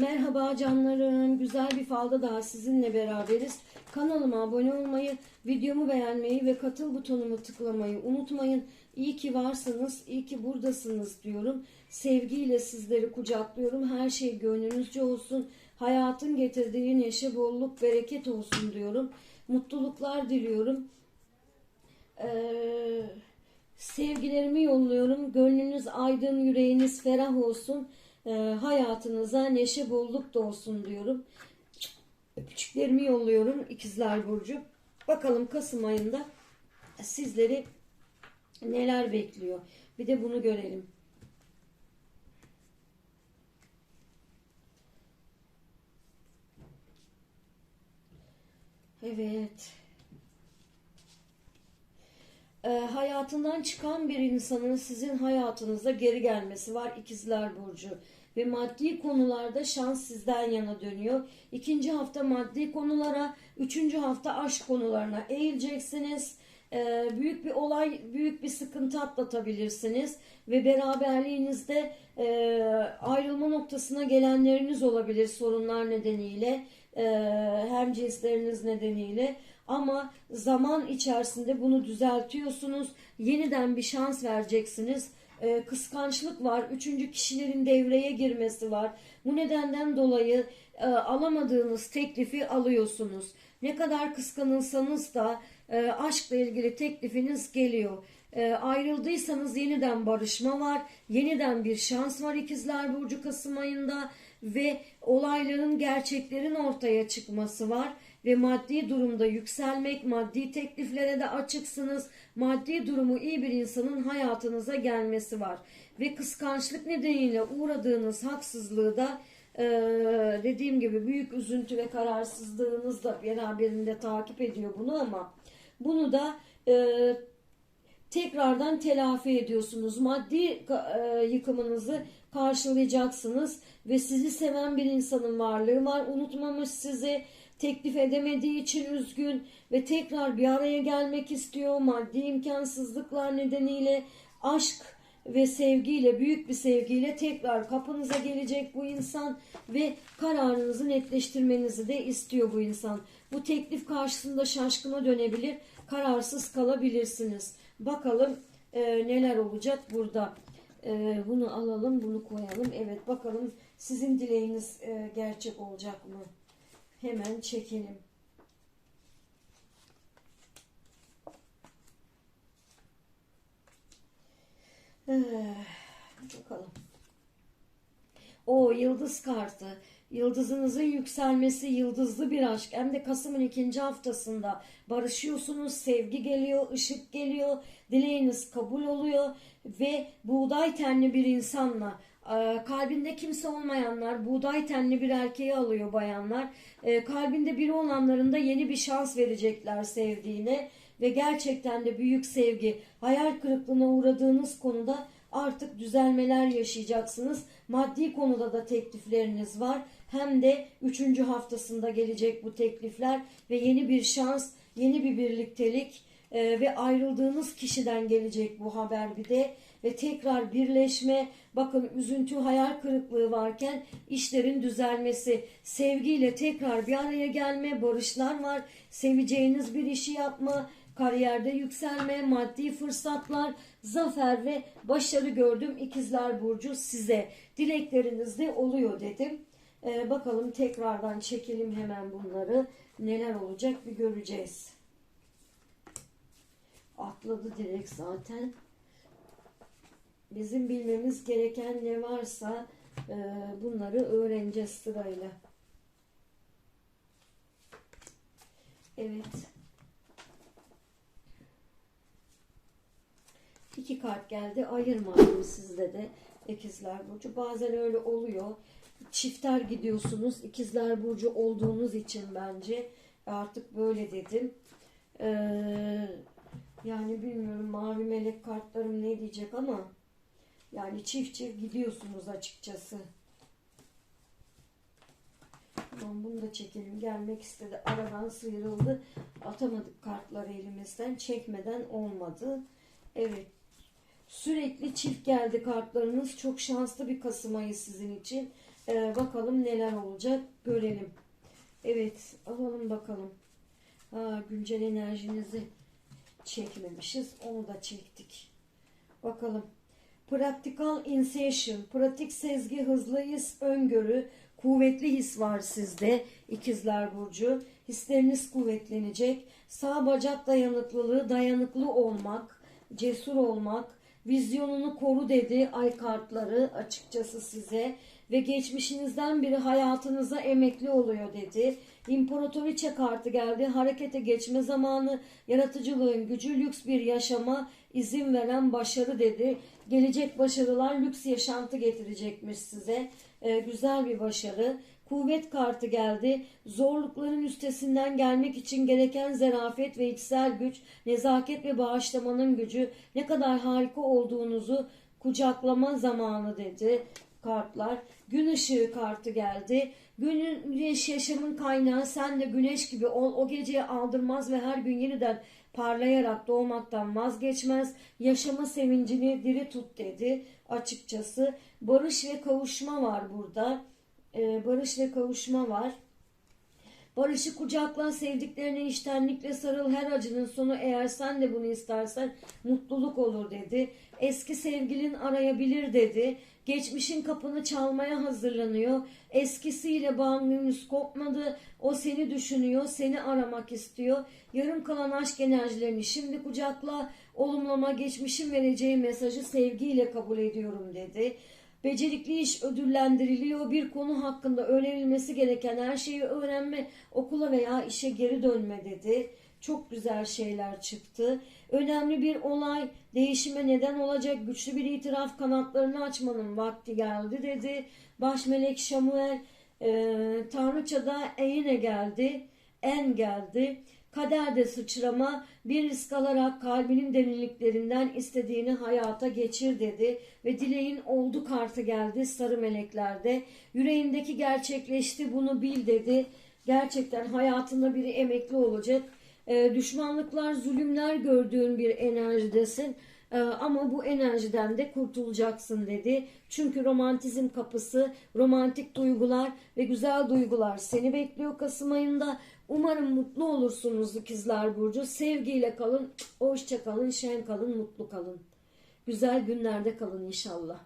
Merhaba canlarım. Güzel bir falda daha sizinle beraberiz. Kanalıma abone olmayı, videomu beğenmeyi ve katıl butonumu tıklamayı unutmayın. İyi ki varsınız, iyi ki buradasınız diyorum. Sevgiyle sizleri kucaklıyorum. Her şey gönlünüzce olsun. Hayatın getirdiği neşe, bolluk, bereket olsun diyorum. Mutluluklar diliyorum. Ee, sevgilerimi yolluyorum. Gönlünüz aydın, yüreğiniz ferah olsun. Ee, hayatınıza neşe, bolluk da olsun diyorum. Öpücüklerimi yolluyorum İkizler Burcu. Bakalım Kasım ayında sizleri neler bekliyor. Bir de bunu görelim. Evet. Ee, hayatından çıkan bir insanın sizin hayatınıza geri gelmesi var İkizler Burcu. Ve maddi konularda şans sizden yana dönüyor. İkinci hafta maddi konulara, üçüncü hafta aşk konularına eğileceksiniz. Ee, büyük bir olay, büyük bir sıkıntı atlatabilirsiniz. Ve beraberliğinizde e, ayrılma noktasına gelenleriniz olabilir sorunlar nedeniyle. E, hem cinsleriniz nedeniyle. Ama zaman içerisinde bunu düzeltiyorsunuz. Yeniden bir şans vereceksiniz. Ee, kıskançlık var. Üçüncü kişilerin devreye girmesi var. Bu nedenden dolayı e, alamadığınız teklifi alıyorsunuz. Ne kadar kıskanılsanız da e, aşkla ilgili teklifiniz geliyor. E, ayrıldıysanız yeniden barışma var. Yeniden bir şans var İkizler Burcu Kasım ayında ve olayların gerçeklerin ortaya çıkması var ve maddi durumda yükselmek, maddi tekliflere de açıksınız. Maddi durumu iyi bir insanın hayatınıza gelmesi var. Ve kıskançlık nedeniyle uğradığınız haksızlığı da e, dediğim gibi büyük üzüntü ve kararsızlığınız da beraberinde takip ediyor bunu ama bunu da e, tekrardan telafi ediyorsunuz. Maddi e, yıkımınızı karşılayacaksınız ve sizi seven bir insanın varlığı var. Unutmamış sizi teklif edemediği için üzgün ve tekrar bir araya gelmek istiyor. Maddi imkansızlıklar nedeniyle aşk ve sevgiyle, büyük bir sevgiyle tekrar kapınıza gelecek bu insan ve kararınızı netleştirmenizi de istiyor bu insan. Bu teklif karşısında şaşkına dönebilir, kararsız kalabilirsiniz. Bakalım e, neler olacak burada. E, bunu alalım, bunu koyalım. Evet bakalım sizin dileğiniz e, gerçek olacak mı? Hemen çekelim. Bakalım. O yıldız kartı. Yıldızınızın yükselmesi, yıldızlı bir aşk. Hem de Kasım'ın ikinci haftasında barışıyorsunuz, sevgi geliyor, ışık geliyor, dileğiniz kabul oluyor ve buğday tenli bir insanla e, kalbinde kimse olmayanlar buğday tenli bir erkeği alıyor bayanlar. E, kalbinde biri olanların da yeni bir şans verecekler sevdiğine ve gerçekten de büyük sevgi, hayal kırıklığına uğradığınız konuda artık düzelmeler yaşayacaksınız. Maddi konuda da teklifleriniz var. Hem de üçüncü haftasında gelecek bu teklifler ve yeni bir şans, yeni bir birliktelik e, ve ayrıldığınız kişiden gelecek bu haber bir de ve tekrar birleşme, bakın üzüntü, hayal kırıklığı varken işlerin düzelmesi, sevgiyle tekrar bir araya gelme, barışlar var, seveceğiniz bir işi yapma, kariyerde yükselme, maddi fırsatlar, zafer ve başarı gördüm İkizler Burcu size. Dilekleriniz de oluyor dedim. Ee, bakalım tekrardan çekelim hemen bunları. Neler olacak bir göreceğiz. Atladı direkt zaten. Bizim bilmemiz gereken ne varsa e, bunları öğreneceğiz sırayla. Evet. İki kart geldi. Ayırmadım sizde de ikizler burcu. Bazen öyle oluyor. Çifter gidiyorsunuz. İkizler burcu olduğunuz için bence artık böyle dedim. Ee, yani bilmiyorum mavi melek kartlarım ne diyecek ama yani çift çift gidiyorsunuz açıkçası. Tamam bunu da çekelim. Gelmek istedi. Aradan sıyrıldı. Atamadık kartları elimizden. Çekmeden olmadı. Evet. Sürekli çift geldi kartlarınız. Çok şanslı bir Kasım ayı sizin için. Ee, bakalım neler olacak görelim. Evet alalım bakalım. Ha, güncel enerjinizi çekmemişiz. Onu da çektik. Bakalım. Practical initiation, pratik sezgi, hızlı his, öngörü, kuvvetli his var sizde. İkizler Burcu. Hisleriniz kuvvetlenecek. Sağ bacak dayanıklılığı, dayanıklı olmak, cesur olmak, vizyonunu koru dedi ay kartları açıkçası size. Ve geçmişinizden biri hayatınıza emekli oluyor dedi. İmparatoriçe kartı geldi. Harekete geçme zamanı, yaratıcılığın gücü, lüks bir yaşama izin veren başarı dedi. Gelecek başarılar lüks yaşantı getirecekmiş size. Ee, güzel bir başarı. Kuvvet kartı geldi. Zorlukların üstesinden gelmek için gereken zarafet ve içsel güç, nezaket ve bağışlamanın gücü, ne kadar harika olduğunuzu kucaklama zamanı dedi kartlar. Gün ışığı kartı geldi. Güneş yaşamın kaynağı sen de güneş gibi ol. O geceye aldırmaz ve her gün yeniden parlayarak doğmaktan vazgeçmez. Yaşama sevincini diri tut dedi açıkçası. Barış ve kavuşma var burada. Ee, barış ve kavuşma var. Barışı kucakla, sevdiklerine iştenlikle sarıl. Her acının sonu eğer sen de bunu istersen mutluluk olur dedi. Eski sevgilin arayabilir dedi. Geçmişin kapını çalmaya hazırlanıyor. Eskisiyle henüz kopmadı. O seni düşünüyor, seni aramak istiyor. Yarım kalan aşk enerjilerini şimdi kucakla. Olumlama geçmişin vereceği mesajı sevgiyle kabul ediyorum dedi. Becerikli iş ödüllendiriliyor. Bir konu hakkında öğrenilmesi gereken her şeyi öğrenme, okula veya işe geri dönme dedi. Çok güzel şeyler çıktı. Önemli bir olay, değişime neden olacak güçlü bir itiraf kanatlarını açmanın vakti geldi dedi. Baş melek Şamuel, e, Tanrıçada Eyne geldi, En geldi. Kaderde sıçrama, bir risk alarak kalbinin derinliklerinden istediğini hayata geçir dedi ve dileğin oldu kartı geldi sarı meleklerde. Yüreğindeki gerçekleşti bunu bil dedi. Gerçekten hayatında biri emekli olacak. Ee, düşmanlıklar, zulümler gördüğün bir enerjidesin. Ee, ama bu enerjiden de kurtulacaksın dedi. Çünkü romantizm kapısı, romantik duygular ve güzel duygular seni bekliyor Kasım ayında. Umarım mutlu olursunuz ikizler Burcu. Sevgiyle kalın, hoşça kalın, şen kalın, mutlu kalın. Güzel günlerde kalın inşallah.